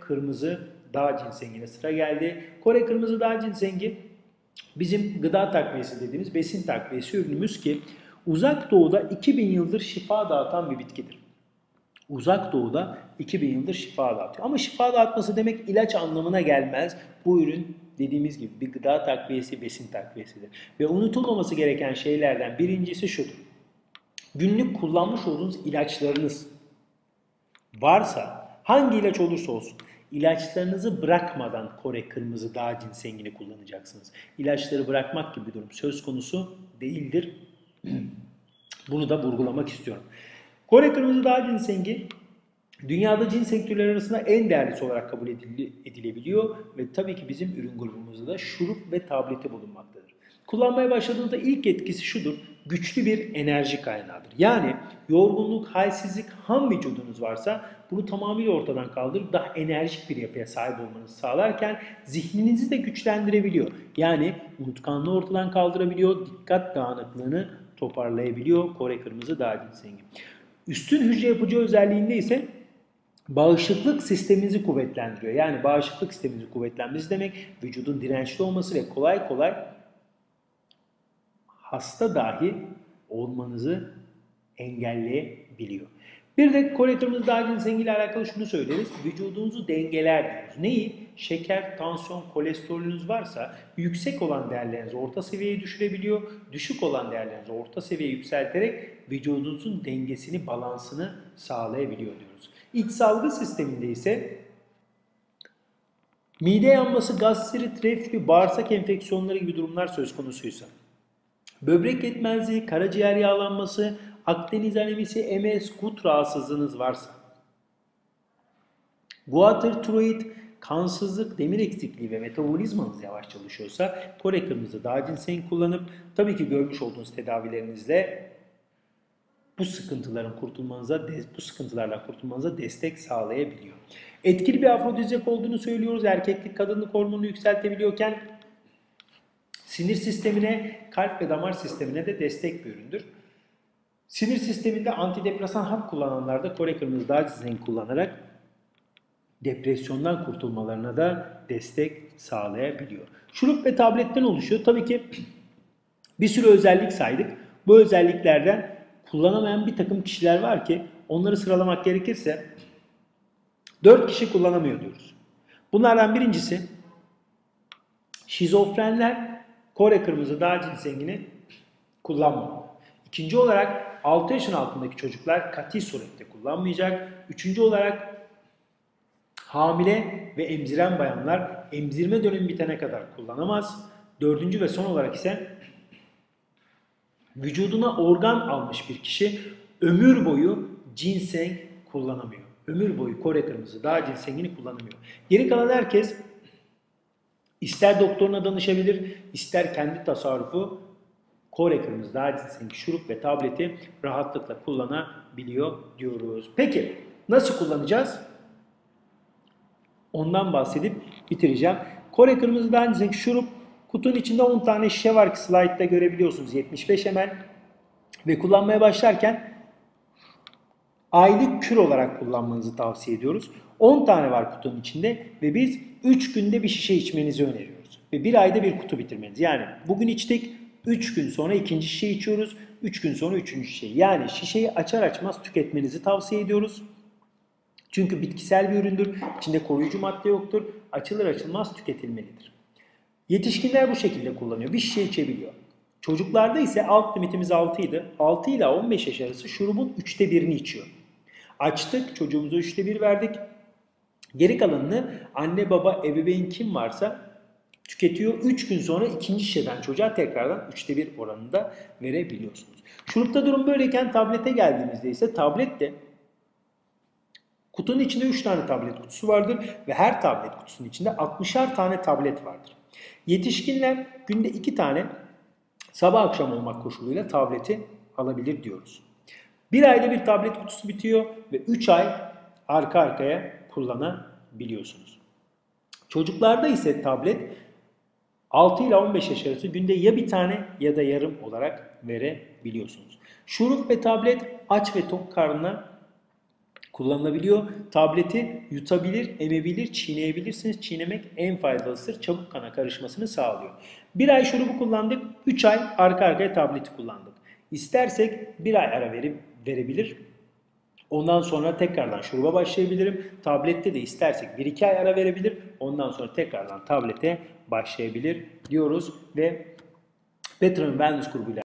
Kırmızı dağ ginsengine sıra geldi. Kore kırmızı dağ ginsengi bizim gıda takviyesi dediğimiz besin takviyesi ürünümüz ki uzak doğuda 2000 yıldır şifa dağıtan bir bitkidir. Uzak doğuda 2000 yıldır şifa dağıtıyor. Ama şifa dağıtması demek ilaç anlamına gelmez. Bu ürün dediğimiz gibi bir gıda takviyesi, besin takviyesidir. Ve unutulmaması gereken şeylerden birincisi şudur. Günlük kullanmış olduğunuz ilaçlarınız varsa hangi ilaç olursa olsun ilaçlarınızı bırakmadan Kore kırmızı dağ cinsengini kullanacaksınız. İlaçları bırakmak gibi bir durum söz konusu değildir. Bunu da vurgulamak istiyorum. Kore kırmızı dağ cinsengi dünyada cin türleri arasında en değerlisi olarak kabul edilebiliyor ve tabii ki bizim ürün grubumuzda da şurup ve tableti bulunmaktadır. Kullanmaya başladığınızda ilk etkisi şudur, güçlü bir enerji kaynağıdır. Yani yorgunluk, halsizlik, ham vücudunuz varsa bunu tamamıyla ortadan kaldırıp daha enerjik bir yapıya sahip olmanızı sağlarken zihninizi de güçlendirebiliyor. Yani unutkanlığı ortadan kaldırabiliyor, dikkat dağınıklığını toparlayabiliyor Kore kırmızı dağ ginsengi. Üstün hücre yapıcı özelliğinde ise bağışıklık sisteminizi kuvvetlendiriyor. Yani bağışıklık sisteminizi kuvvetlenmesi demek vücudun dirençli olması ve kolay kolay hasta dahi olmanızı engelleyebiliyor. Bir de kırmızı dağ ile alakalı şunu söyleriz. Vücudunuzu dengeler diyoruz. Neyi? Şeker, tansiyon, kolesterolünüz varsa yüksek olan değerlerinizi orta seviyeye düşürebiliyor. Düşük olan değerlerinizi orta seviyeye yükselterek vücudunuzun dengesini, balansını sağlayabiliyor diyoruz. İç salgı sisteminde ise mide yanması, gastrit, reflü, bağırsak enfeksiyonları gibi durumlar söz konusuysa, böbrek yetmezliği, karaciğer yağlanması, Akdeniz anemisi, MS, gut rahatsızlığınız varsa, guatr, tiroid, kansızlık, demir eksikliği ve metabolizmanız yavaş çalışıyorsa Kore kırmızı dağ ginseng kullanıp tabii ki görmüş olduğunuz tedavilerinizle bu sıkıntıların kurtulmanıza, bu sıkıntılarla kurtulmanıza destek sağlayabiliyor. Etkili bir afrodizyak olduğunu söylüyoruz. Erkeklik kadınlık hormonunu yükseltebiliyorken sinir sistemine, kalp ve damar sistemine de destek bir üründür. Sinir sisteminde antidepresan hap kullananlarda Kore kırmızı dağ zinc kullanarak depresyondan kurtulmalarına da destek sağlayabiliyor. Şurup ve tabletten oluşuyor. Tabii ki bir sürü özellik saydık. Bu özelliklerden kullanamayan bir takım kişiler var ki onları sıralamak gerekirse 4 kişi kullanamıyor diyoruz. Bunlardan birincisi şizofrenler Kore kırmızı dağ cinsengini kullanmıyor. İkinci olarak 6 yaşın altındaki çocuklar kati surette kullanmayacak. Üçüncü olarak hamile ve emziren bayanlar emzirme dönemi bitene kadar kullanamaz. Dördüncü ve son olarak ise vücuduna organ almış bir kişi ömür boyu ginseng kullanamıyor. Ömür boyu Kore kırmızı dağ ginsengini kullanamıyor. Geri kalan herkes ister doktoruna danışabilir, ister kendi tasarrufu Kore kırmızı ginseng şurup ve tableti rahatlıkla kullanabiliyor diyoruz. Peki nasıl kullanacağız? Ondan bahsedip bitireceğim. Kore kırmızı ginseng şurup Kutunun içinde 10 tane şişe var ki slide'da görebiliyorsunuz 75 ml. Ve kullanmaya başlarken aylık kür olarak kullanmanızı tavsiye ediyoruz. 10 tane var kutunun içinde ve biz 3 günde bir şişe içmenizi öneriyoruz. Ve bir ayda bir kutu bitirmeniz. Yani bugün içtik 3 gün sonra ikinci şişe içiyoruz. 3 gün sonra üçüncü şişe. Yani şişeyi açar açmaz tüketmenizi tavsiye ediyoruz. Çünkü bitkisel bir üründür. İçinde koruyucu madde yoktur. Açılır açılmaz tüketilmelidir. Yetişkinler bu şekilde kullanıyor. Bir şişe içebiliyor. Çocuklarda ise alt limitimiz 6 idi. 6 ile 15 yaş arası şurubun 3'te 1'ini içiyor. Açtık, çocuğumuza 3'te 1 verdik. Geri kalanını anne baba ebeveyn kim varsa tüketiyor. 3 gün sonra ikinci şişeden çocuğa tekrardan 3'te 1 oranında verebiliyorsunuz. Şurupta durum böyleyken tablete geldiğimizde ise tablet de kutunun içinde 3 tane tablet kutusu vardır ve her tablet kutusunun içinde 60'ar tane tablet vardır. Yetişkinler günde iki tane sabah akşam olmak koşuluyla tableti alabilir diyoruz. Bir ayda bir tablet kutusu bitiyor ve 3 ay arka arkaya kullanabiliyorsunuz. Çocuklarda ise tablet 6 ile 15 yaş arası günde ya bir tane ya da yarım olarak verebiliyorsunuz. Şurup ve tablet aç ve tok karnına kullanılabiliyor. Tableti yutabilir, emebilir, çiğneyebilirsiniz. Çiğnemek en faydalısıdır. Çabuk kana karışmasını sağlıyor. Bir ay şurubu kullandık, 3 ay arka arkaya tableti kullandık. İstersek bir ay ara verip verebilir. Ondan sonra tekrardan şuruba başlayabilirim. Tablette de istersek 1-2 ay ara verebilir. Ondan sonra tekrardan tablete başlayabilir diyoruz ve Veteran Wellness grubuyla